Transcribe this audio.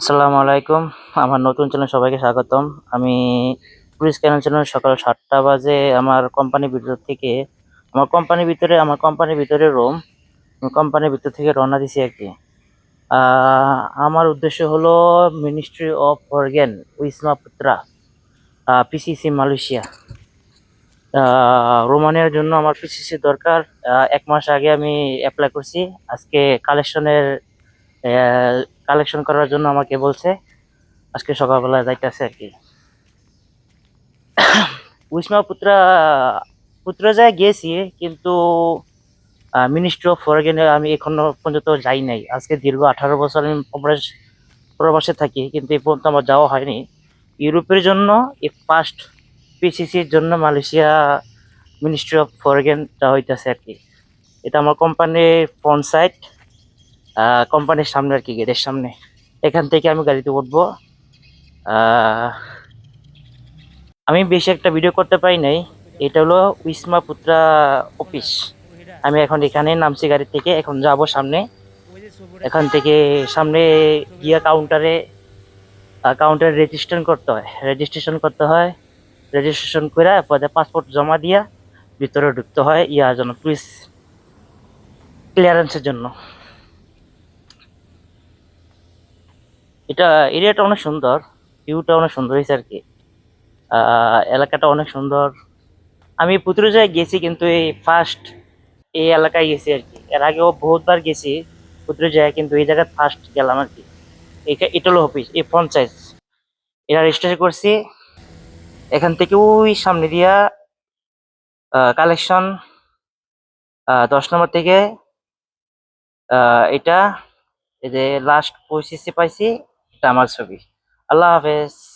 আসসালামু আলাইকুম। আমার নতুন চ্যানেল সবাইকে স্বাগতম। আমি পুলিশ ক্যানেল চ্যানেল সকাল সাতটা বাজে। আমার কোম্পানির ভিতর থেকে, আমার কোম্পানির ভিতরে, আমার কোম্পানির ভিতরে রুম কোম্পানির ভিতর থেকে রওনা দিছি আর কি। আমার উদ্দেশ্য হলো মিনিস্ট্রি অফ অর্গেন উইসমা পুত্রা পিসিসি মালয়েশিয়া রোমানিয়ার জন্য আমার পিসিসি দরকার। এক মাস আগে আমি অ্যাপ্লাই করছি। আজকে কালেকশনের কালেকশন করার জন্য আমাকে বলছে, আজকে সকালবেলা যাইতেছে আর কি। উইসমা পুত্রা, পুত্র যায় গেছি, কিন্তু মিনিস্ট্রি অফ ফরেনে আমি এখনও পর্যন্ত যাই নাই। আজকে দীর্ঘ আঠারো বছর আমি প্রবাস থাকি, কিন্তু এই পর্যন্ত আমার যাওয়া হয়নি। ইউরোপের জন্য এই ফার্স্ট পিসিসির জন্য মালয়েশিয়া মিনিস্ট্রি অফ ফরেন হইতেছে আর কি। এটা আমার কোম্পানির ফ্রন্ট সাইড কোম্পানির সামনে আর কি গেটের সামনে। এখান থেকে আমি গাড়িতে উঠবো। আমি বেশি একটা ভিডিও করতে পারি নাই। এটা হলো উইসমা পুত্রা অফিস আমি এখন এখানে নামছি গাড়ি থেকে, এখন যাব সামনে। এখান থেকে সামনে গিয়া কাউন্টারে কাউন্টারে রেজিস্ট্রেশন করতে হয়। রেজিস্ট্রেশন করতে হয়। রেজিস্ট্রেশন করে পরে পাসপোর্ট জমা দিয়া ভিতরে ঢুকতে হয়। ইয়ার জন্য পুলিশ ক্লিয়ারেন্সের জন্য। এটা এরিয়াটা অনেক সুন্দর ভিউটা অনেক সুন্দর হয়েছে আর কি। এলাকাটা অনেক সুন্দর। আমি পুতুরজায় গেছি কিন্তু এই ফার্স্ট এই এলাকায় গেছি আর কি। এর আগেও বহুতবার গেছি পুতুরজায় কিন্তু এই জায়গায় ফার্স্ট গেলাম আর কি। এটা হলো অফিস এই পঞ্চায়েত। এরা রেজিস্ট্রেশন করছি। এখান থেকে ওই সামনে দিয়া কালেকশন দশ নম্বর থেকে এটা, এই যে লাস্ট পঁচিশে পাইছি। আমার ছবি। আল্লাহ হাফেজ।